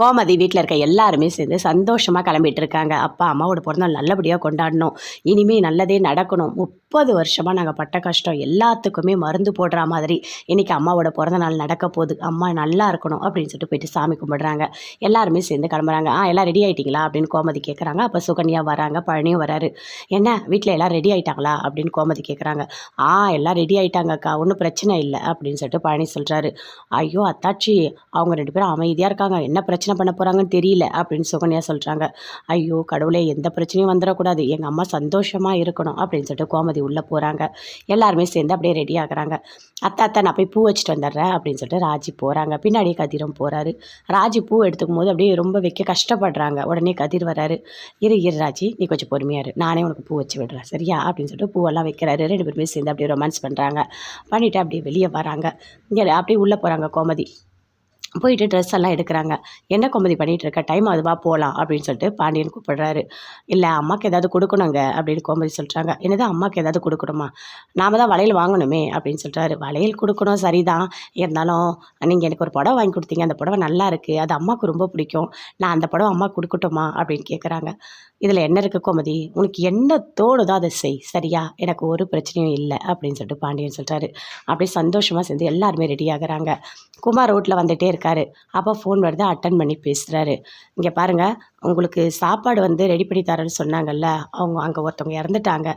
கோமதி வீட்டில் இருக்க எல்லாருமே சேர்ந்து சந்தோஷமாக கிளம்பிட்டு இருக்காங்க அப்பா அம்மாவோட பிறந்தநாள் நல்லபடியாக கொண்டாடணும். இனிமேல் நல்லதே நடக்கணும். முப்பது வருஷமாக நாங்கள் பட்ட கஷ்டம் எல்லாத்துக்குமே மருந்து போடுற மாதிரி இன்றைக்கி அம்மாவோட பிறந்த நாள் நடக்க போகுது. அம்மா நல்லா இருக்கணும் அப்படின்னு சொல்லிட்டு போயிட்டு சாமி கும்பிடுறாங்க. எல்லாருமே சேர்ந்து கிளம்புறாங்க. ஆ எல்லாம் ரெடி ஆயிட்டீங்களா? அப்படின்னு கோமதி கேட்குறாங்க அப்போ சுகன்யா வராங்க பழனியும் வராரு. என்ன வீட்டில் எல்லாம் ரெடி ஆயிட்டாங்களா? அப்படின்னு கோமதி கேட்குறாங்க ஆ எல்லாம் ரெடி ஆகிட்டாங்கக்கா ஒன்றும் பிரச்சனை இல்லை அப்படின்னு சொல்லிட்டு பழனி சொல்கிறாரு ஐயோ அத்தாச்சி அவங்க ரெண்டு பேரும் அமைதியாக இருக்காங்க. என்ன பிரச்சனை? பிரச்சனை பண்ண போகிறாங்கன்னு தெரியல அப்படின்னு சுகன்யா சொல்கிறாங்க ஐயோ கடவுளே எந்த பிரச்சனையும் வந்துடக்கூடாது. எங்கள் அம்மா சந்தோஷமாக இருக்கணும் அப்படின்னு சொல்லிட்டு கோமதி உள்ளே போகிறாங்க எல்லாருமே சேர்ந்து அப்படியே ரெடி ஆகுறாங்க. அத்தை அத்தை நான் போய் பூ வச்சுட்டு வந்துடுறேன் அப்படின்னு சொல்லிட்டு ராஜி போகிறாங்க பின்னாடியே கதிரும் போகிறாரு ராஜி பூ எடுத்துக்கும் போது அப்படியே ரொம்ப வைக்க கஷ்டப்படுறாங்க. உடனே கதிர் வராரு இரு இரு ராஜி நீ கொஞ்சம் பொறுமையாரு நானே உனக்கு பூ வச்சு விடுறேன். சரியா? அப்படின்னு சொல்லிட்டு பூவெல்லாம் வைக்கிறாரு. ரெண்டு பேருமே சேர்ந்து அப்படியே ரொமான்ஸ் பண்ணுறாங்க பண்ணிவிட்டு அப்படியே வெளியே வராங்க. இங்கே அப்படியே உள்ளே போகிறாங்க கோமதி. போயிட்டு ட்ரெஸ் எல்லாம் எடுக்கிறாங்க. என்ன கோமதி பண்ணிகிட்டு இருக்க டைம் அதுவா போகலாம் அப்படின்னு சொல்லிட்டு பாண்டியன் கூப்பிடுறாரு. இல்லை அம்மாவுக்கு ஏதாவது கொடுக்கணுங்க அப்படின்னு கோமதி சொல்கிறாங்க என்னது அம்மாவுக்கு ஏதாவது கொடுக்கணுமா? நாம தான் வளையல் வாங்கணுமே அப்படின்னு சொல்கிறாரு வளையல் கொடுக்கணும் சரிதான். இருந்தாலும் நீங்கள் எனக்கு ஒரு புடவை வாங்கி கொடுத்தீங்க. அந்த புடவை நல்லா இருக்குது அது அம்மாவுக்கு ரொம்ப பிடிக்கும். நான் அந்த புடவை அம்மா கொடுக்கட்டுமா? அப்படின்னு கேட்குறாங்க இதில் என்ன இருக்குது கோமதி? உனக்கு என்ன தோணுதோ அதை செய். சரியா? எனக்கு ஒரு பிரச்சனையும் இல்லை அப்படின்னு சொல்லிட்டு பாண்டியன் சொல்கிறாரு அப்படியே சந்தோஷமாக சேர்ந்து எல்லாருமே ரெடி ஆகுறாங்க. குமார் ரோட்டில் வந்துட்டே இருக்காரு. அப்போ ஃபோன் வருது அட்டன் பண்ணி பேசுகிறாரு இங்கே பாருங்கள் உங்களுக்கு சாப்பாடு வந்து ரெடி பண்ணி தரேன்னு சொன்னாங்கல்ல அவங்க அங்கே ஒருத்தவங்க இறந்துட்டாங்க.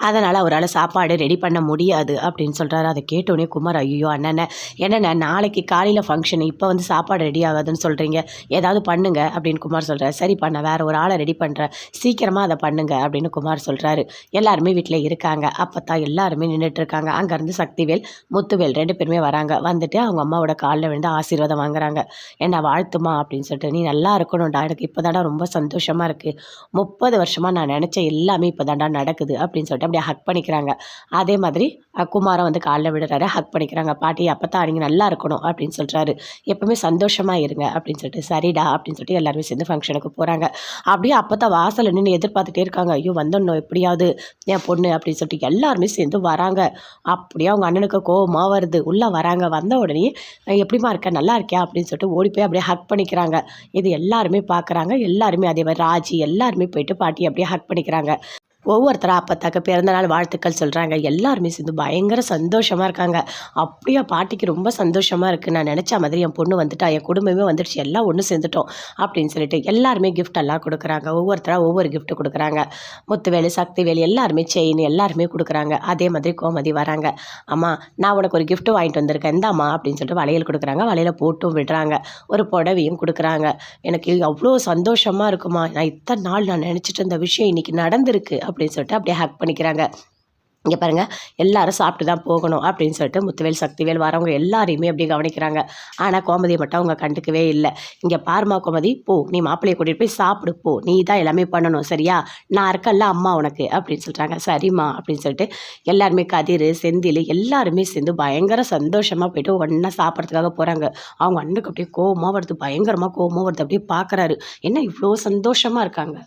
அதனால் அவரால் சாப்பாடு ரெடி பண்ண முடியாது அப்படின்னு சொல்கிறாரு அதை கேட்டோடனே குமார் ஐயோ அண்ணனை என்னென்ன நாளைக்கு காலையில் ஃபங்க்ஷன் இப்போ வந்து சாப்பாடு ரெடி ஆகாதுன்னு சொல்கிறீங்க ஏதாவது பண்ணுங்க அப்படின்னு குமார் சொல்கிறார் சரி பண்ண வேறு ஒரு ஆளை ரெடி பண்ணுறேன் சீக்கிரமாக அதை பண்ணுங்க அப்படின்னு குமார் சொல்கிறாரு எல்லாருமே வீட்டில் இருக்காங்க. அப்போ தான் எல்லாருமே நின்றுட்டு இருக்காங்க. அங்கேருந்து சக்திவேல் முத்துவேல் ரெண்டு பேருமே வராங்க. வந்துட்டு அவங்க அம்மாவோட காலில் விழுந்து ஆசீர்வாதம் வாங்குறாங்க. என்ன வாழ்த்துமா அப்படின்னு சொல்லிட்டு நீ நல்லா இருக்கணும்டா. எனக்கு இப்போ ரொம்ப சந்தோஷமாக இருக்குது முப்பது வருஷமாக நான் நினச்ச எல்லாமே இப்போ தாண்டா நடக்குது அப்படின்னு சொல்லிட்டு அப்படியே ஹக் பண்ணிக்கிறாங்க. அதே மாதிரி குமாரை வந்து காலில் விடுறாரு ஹக் பண்ணிக்கிறாங்க. பாட்டி அப்போ தான் நீங்கள் நல்லா இருக்கணும் அப்படின்னு சொல்கிறாரு எப்பவுமே சந்தோஷமாக இருங்க அப்படின்னு சொல்லிட்டு சரிடா அப்படின்னு சொல்லிட்டு எல்லாருமே சேர்ந்து ஃபங்க்ஷனுக்கு போகிறாங்க அப்படியே அப்போ தான் வாசலில் நின்று எதிர்பார்த்துட்டே இருக்காங்க. ஐயோ வந்துடணும் எப்படியாவது என் பொண்ணு அப்படின்னு சொல்லிட்டு எல்லாருமே சேர்ந்து வராங்க. அப்படியே அவங்க அண்ணனுக்கு கோபமாக வருது. உள்ளே வராங்க. வந்த உடனே எப்படிமா எப்படிம்மா இருக்க? நல்லா இருக்கியா? அப்படின்னு சொல்லிட்டு ஓடி போய் அப்படியே ஹக் பண்ணிக்கிறாங்க. இது எல்லாருமே பார்க்குறாங்க எல்லாருமே அதே மாதிரி ராஜி எல்லாருமே போயிட்டு பாட்டி அப்படியே ஹக் பண்ணிக்கிறாங்க. ஒவ்வொருத்தராக அப்பத்தாக்க பிறந்தநாள் வாழ்த்துக்கள் சொல்கிறாங்க எல்லாருமே சேர்ந்து பயங்கர சந்தோஷமாக இருக்காங்க. அப்படியே பாட்டிக்கு ரொம்ப சந்தோஷமாக இருக்குது நான் நினச்ச மாதிரி என் பொண்ணு வந்துட்டா என் குடும்பமே வந்துடுச்சு எல்லாம் ஒன்று சேர்ந்துட்டோம் அப்படின்னு சொல்லிட்டு எல்லாருமே கிஃப்ட் எல்லாம் கொடுக்குறாங்க. ஒவ்வொருத்தராக ஒவ்வொரு கிஃப்ட் கொடுக்குறாங்க. முத்துவேலு சக்திவேலு எல்லாருமே செயின் எல்லாருமே கொடுக்குறாங்க. அதே மாதிரி கோமதி வராங்க. அம்மா நான் உனக்கு ஒரு கிஃப்ட் வாங்கிட்டு வந்திருக்கேன். இந்தாம்மா அப்படின்னு சொல்லிட்டு வளையல் கொடுக்குறாங்க. வளையல போட்டும் விடுறாங்க. ஒரு புடவையும் கொடுக்குறாங்க. எனக்கு அவ்வளோ சந்தோஷமாக இருக்குமா. நான் இத்தனை நாள் நான் நினச்சிட்டு இருந்த விஷயம் இன்றைக்கி நடந்திருக்கு. அப்படின்னு சொல்லிட்டு அப்படியே ஹக் பண்ணிக்கிறாங்க. இங்கே பாருங்கள் எல்லாரும் சாப்பிட்டு தான் போகணும் அப்படின்னு சொல்லிட்டு முத்துவேல் சக்திவேல் வரவங்க எல்லாரையுமே அப்படியே கவனிக்கிறாங்க. ஆனால் கோமதியை மட்டும் அவங்க கண்டுக்கவே இல்லை. இங்கே பாருமா கோமதி போ நீ மாப்பிள்ளையை கூட்டிகிட்டு போய் சாப்பிடு போ. நீ தான் எல்லாமே பண்ணணும் சரியா? நான் இருக்கல்ல அம்மா உனக்கு அப்படின்னு சொல்கிறாங்க சரிம்மா அப்படின்னு சொல்லிட்டு எல்லாருமே கதிர் செந்தில் எல்லாருமே சேர்ந்து பயங்கர சந்தோஷமாக போயிட்டு ஒன்றா சாப்பிட்றதுக்காக போகிறாங்க அவங்க அண்ணனுக்கு அப்படியே கோவமாக வருது பயங்கரமாக கோவமாக வருது அப்படியே பார்க்குறாரு என்ன இவ்வளோ சந்தோஷமாக இருக்காங்க.